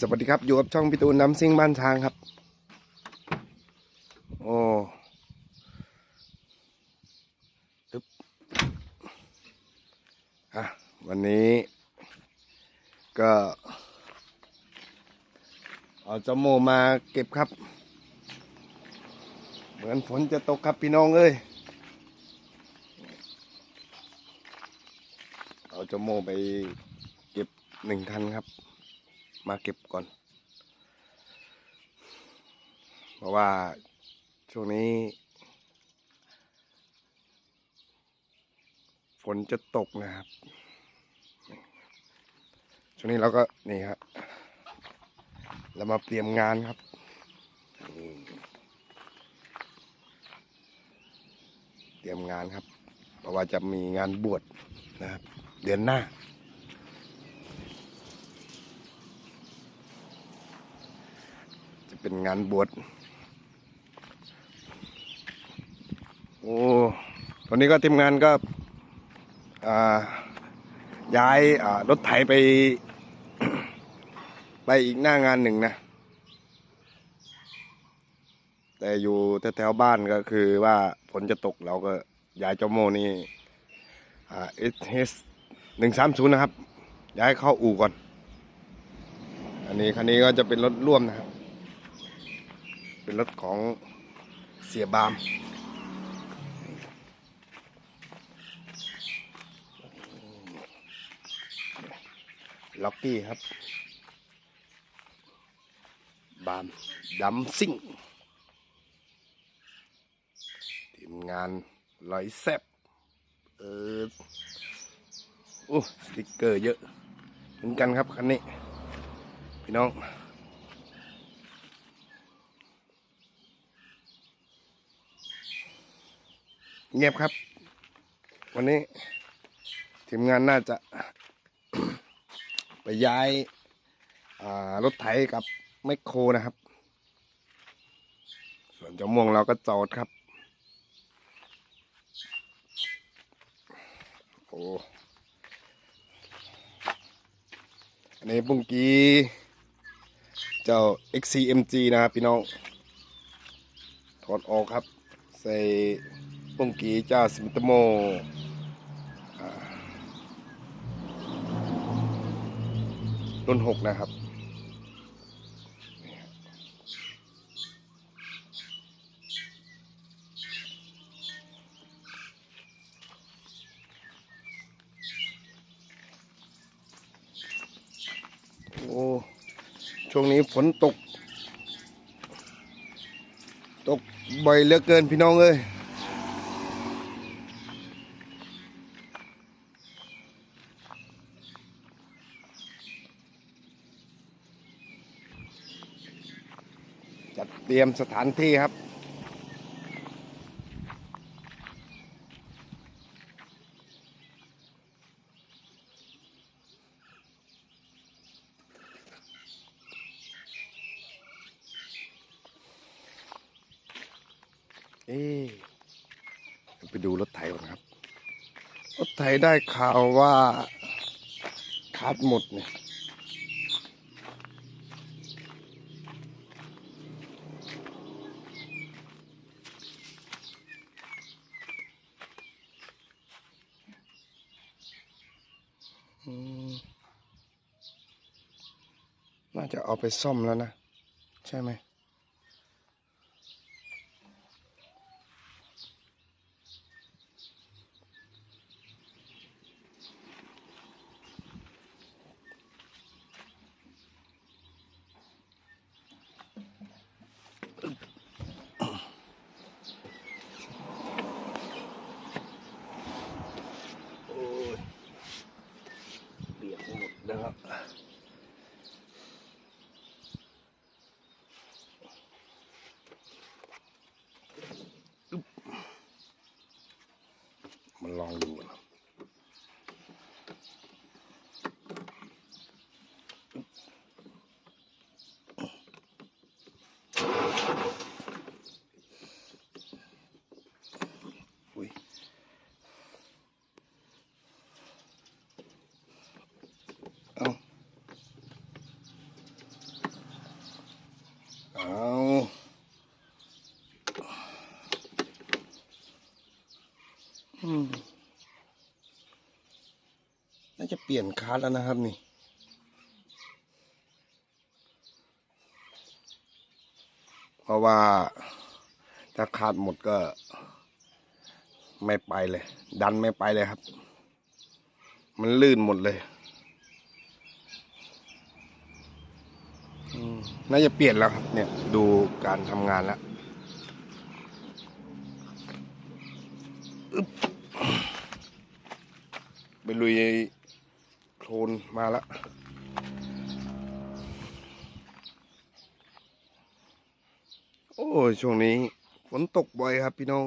สวัสดีครับ อยู่กับช่องพี่ตูนน้ำซิ่งบ้านช้างครับ โอ้อึ๊บอะวันนี้ก็เอาเจ้าโมมาเก็บครับ เหมือนฝนจะตกครับพี่น้องเอ้ยเอาเจ้าโมไปเก็บหนึ่งคันครับ มาเก็บก่อน เพราะว่าช่วงนี้ฝนจะตกนะครับ ช่วงนี้เราก็นี่ครับเรามาเตรียมงานครับเตรียมงานครับ เพราะว่าจะมีงานบวชนะครับ เดือนหน้า จะ เป็นงานบวช โอ้ ตอนนี้ก็ทีมงานก็ย้ายรถไถไป ไปอีกหน้างานหนึ่งนะ แต่อยู่แถวๆบ้านก็คือว่าฝนจะตกเราก็ย้ายเจ้าโมนี่อ่าเอสหนึ่งสามศูนย์นะครับ ย้ายเข้าอู่ก่อน อันนี้คันนี้ก็จะเป็นรถร่วมนะครับ เป็นรถของเสียบามล็อกกี้ครับ บามดัมซิ่งทีมงานลอยแซบเออโอ้สติกเกอร์เยอะ เหมือนกันครับคันนี้ พี่น้อง เงียบครับ วันนี้ทีมงานน่าจะ ไปย้ายารถไถกับแมโครนะครับ ส่วนเจ้าม่วงเราก็จอดครับ โอ้อันนี้ปุ้งกีเจ้า XCMG นะครับพี่น้องถอดออกครับ ใส่ ปงกีจ้าสมิตโมรุ่นหกนะครับนี่ครับ โอ้ช่วงนี้ฝนตก ตกบ่อยเหลือเกินพี่น้องเอ้ย จัดเตรียมสถานที่ครับ เอ๊ะไปดูรถไถก่อนครับ รถไถได้ข่าวว่าขาดหมดเนี่ย น่าจะเอาไปซ่อมแล้วนะ ใช่ไหม โอ้ยเปียกหมดนะครับ น่าจะเปลี่ยนคาร์ดแล้วนะครับนี่ เพราะว่าถ้าคาดหมดก็ ไม่ไปเลย ดันไม่ไปเลยครับ มันลื่นหมดเลยน่าจะเปลี่ยนแล้วครับ เนี่ยดูการทำงานแล้วไปลุย คลนมาแล้วโอ้ย ช่วงนี้ฝนตกบ่อยครับพี่น้อง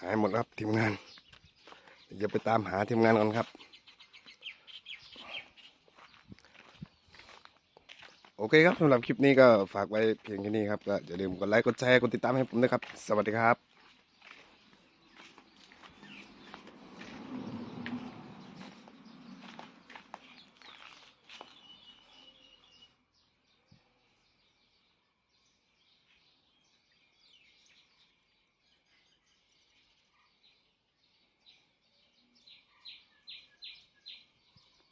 หายหมดครับทีมงาน เดี๋ยวไปตามหาทีมงานก่อนครับ โอเคครับสำหรับคลิปนี้ก็ฝากไว้เพียงแค่นี้ครับก็อย่าลืมกดไลค์กดแชร์กดติดตามให้ผมด้วยครับ สวัสดีครับ